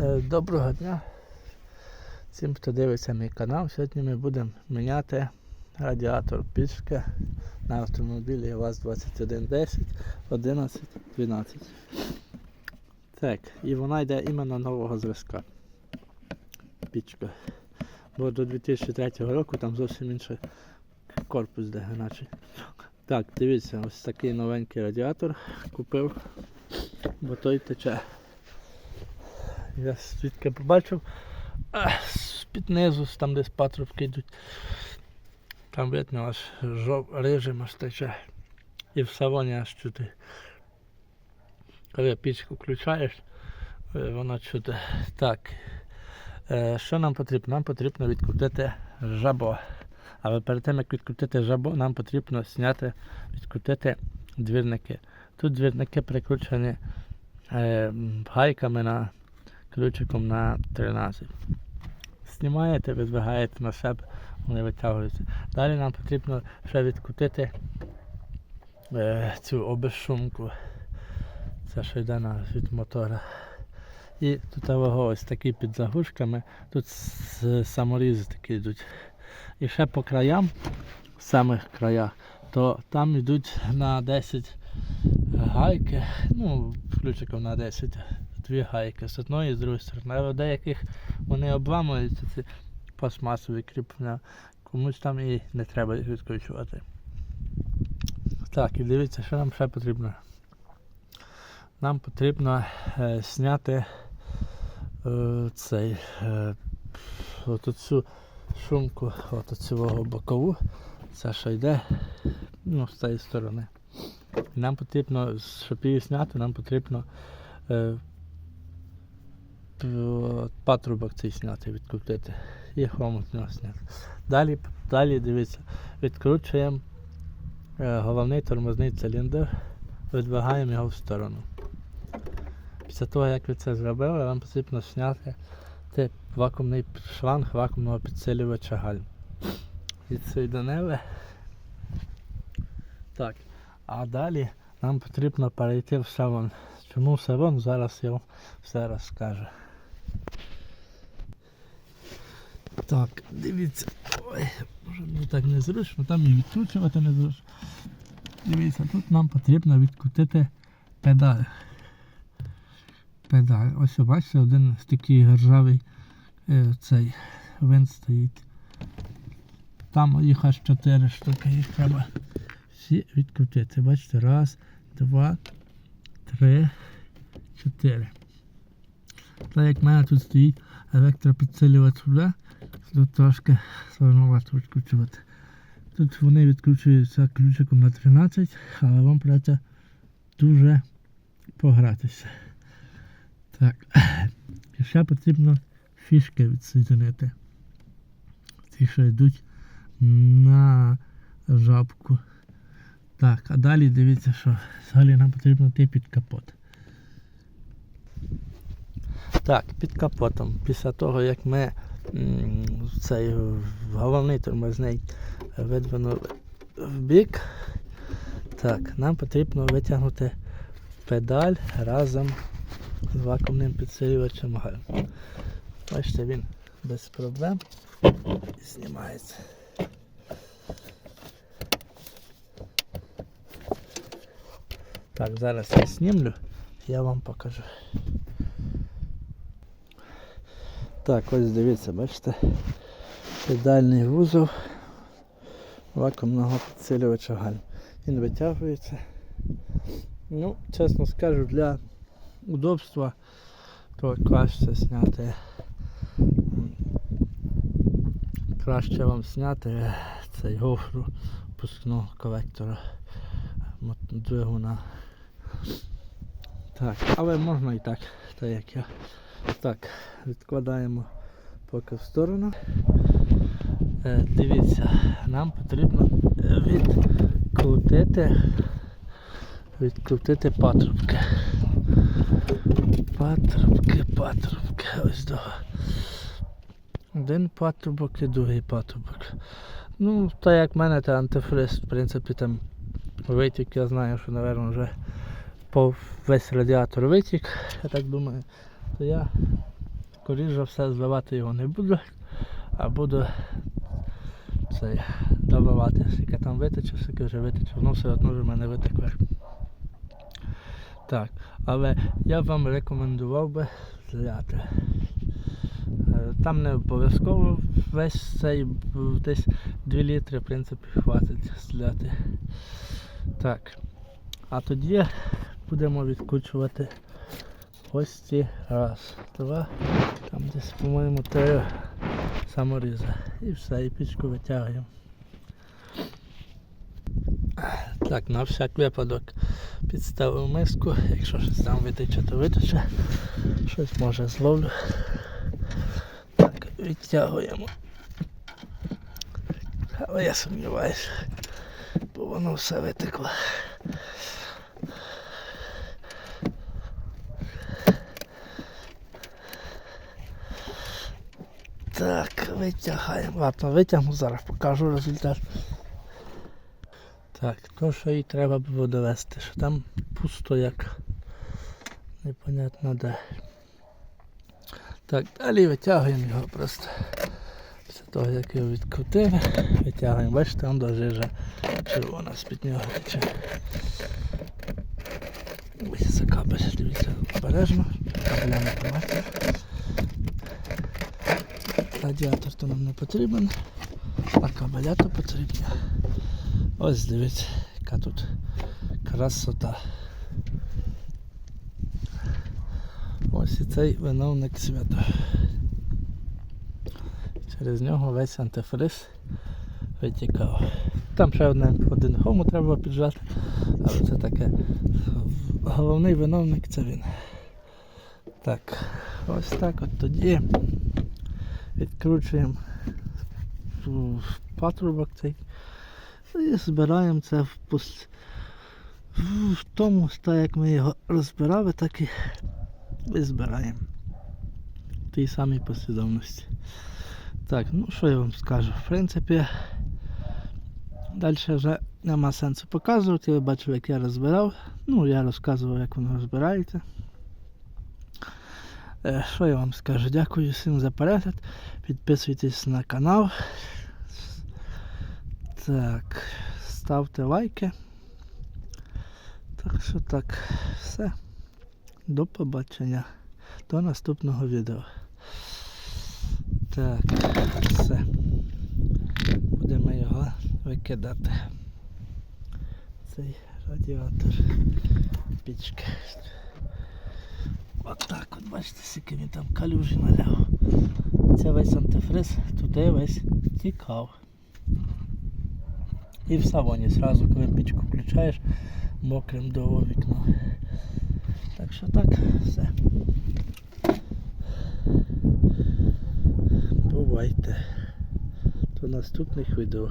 Е, Доброго дня. Всім, хто дивиться мій канал. Сьогодні ми будемо міняти радіатор пічки на автомобілі ВАЗ-2110 11 12. Так, і вона йде іменно нового зразка. Пічка. Бо до 2003 року там зовсім інший корпус де іначе. Так, дивіться, ось такий новенький радіатор купив, бо той тече. Я звідки побачив, з-під низу, там десь патрубки йдуть. Там видно аж жов, рижим аж тече. І в салоні аж чути. Коли пічку включаєш, е, вона чути. Так. Е, Що нам потрібно? Нам потрібно відкрутити жабо. Але перед тим як відкрутити жабо, нам потрібно зняти, відкрутити двірники. Тут двірники прикручені е, гайками на ключиком на 13. Знімаєте, видвигаєте на себе, вони витягуються. Далі нам потрібно ще відкрутити е, цю обезшумку. Це що йде на, від мотора. І тут ось такі під заглушками, тут саморізи такі йдуть. І ще по краям, в самих краях, то там йдуть на 10 гайки, ну, ключиком на 10 дві гайки з одної і з другої сторони. Але в деяких вони обламуються, ці пластмасові кріплення, комусь там і не треба їх відкручувати. Так, і дивіться, що нам ще потрібно. Нам потрібно е, зняти е, цей е, оту цю шумку, от цього бокову, це що йде ну, з цієї сторони. І нам потрібно, щоб її зняти, нам потрібно е, патрубок цей зняти, відкрутити і хомут нього зняти. Далі, далі дивіться, відкручуємо е, головний тормозний циліндр, видвигаємо його в сторону. Після того, як ви це зробили, вам потрібно зняти вакуумний шланг вакуумного підсилювача гальм. Відсоєдинили. Так. А далі нам потрібно перейти в салон. Чому салон? Зараз я вам все розкажу. Так, дивіться. Ой, може так незручно, там і відкручувати незручно. Дивіться, тут нам потрібно відкрутити педаль. Педаль. Ось бачите, один такий ржавий е, цей винт стоїть. Там їх аж 4 штуки, їх треба всі відкрутити. Бачите, раз, два, три, чотири. Так як в мене тут стоїть електропідсилювач тут трошки сложновато відкручувати. Тут вони відкручуються ключиком на 13, але вам придеться дуже погратися. Так. Ще потрібно фішки відсоединити. Ті, що йдуть на жабку. Так, а далі дивіться, що далі нам потрібно йти під капот. Так, під капотом. Після того, як ми цей головний тормозний видвинули в бік, так, нам потрібно витягнути педаль разом з вакуумним підсилювачем гальм. Бачите, він без проблем знімається. Так, зараз я знімлю, я вам покажу. Так, ось дивіться, бачите, педальний вузол вакуумного підсилювача гальм. Він витягується. Ну, чесно скажу, для удобства то краще зняти. Краще вам зняти цей гофру пускного колектора двигуна. Так, але можна і так, так як я. Так, відкладаємо поки в сторону. Е, дивіться, нам потрібно відкрутити, відкрутити патрубки. Патрубки, патрубки, ось до. Один патрубок і другий патрубок. Ну, так як в мене та антифриз, в принципі, там витік, я знаю, що, мабуть, вже по весь радіатор витік, я так думаю, то я скоріш за все зливати його не буду, а буду цей, добивати. Скільки там витече, скільки вже витече, воно все одно вже мене витекло. Так, але я вам рекомендував би зляти. Е, Там не обов'язково весь цей десь 2 літри, в принципі, хватить зляти. Так. А тоді будемо відкручувати ось ці раз, два, там десь, по-моєму, три саморізи. І все, і пічку витягуємо. Так, на всяк випадок підставив миску, якщо щось там витече, то витече. Щось може зловлю. Так, відтягуємо. Але я сумніваюся, бо воно все витекло. Так, витягаємо. Ладно, витягну, зараз покажу результат. Так, то що їй треба було довести, що там пусто як непонятно де. Так, далі витягуємо його просто. Після того, як його відкрутили, витягуємо. Бачите, там дуже вже червона з-під нього тече. Ось кабель, дивіться, обережно, кабеля не тримати. Радіатор то нам не потрібен, а кабеля то потрібні. Ось дивіться, яка тут красота. Ось і цей виновник святу. Через нього весь антифриз витікав. Там ще одне, один гому треба піджати, але це таке. Головний виновник це він. Так, ось так от тоді відкручуємо патрубок цей і збираємо це в, пус... в тому, так як ми його розбирали, так і, і збираємо. В тій самій послідовності. Так, ну що я вам скажу? В принципі, далі вже нема сенсу показувати. Ви бачили, як я розбирав. Ну, я розказував, як воно розбирається. Е, Що я вам скажу? Дякую всім за перегляд. Підписуйтесь на канал. Так, ставте лайки. Так що так, все. До побачення. До наступного відео. Так, все. Будемо його викидати. Цей радіатор пічки. Отак от, бачите, скільки він там калюжі наляв. Це весь антифриз туди весь тікав. І в салоні зразу, коли пічку включаєш, мокрим до вікно. Так що так, все. Бувайте. До наступних відео.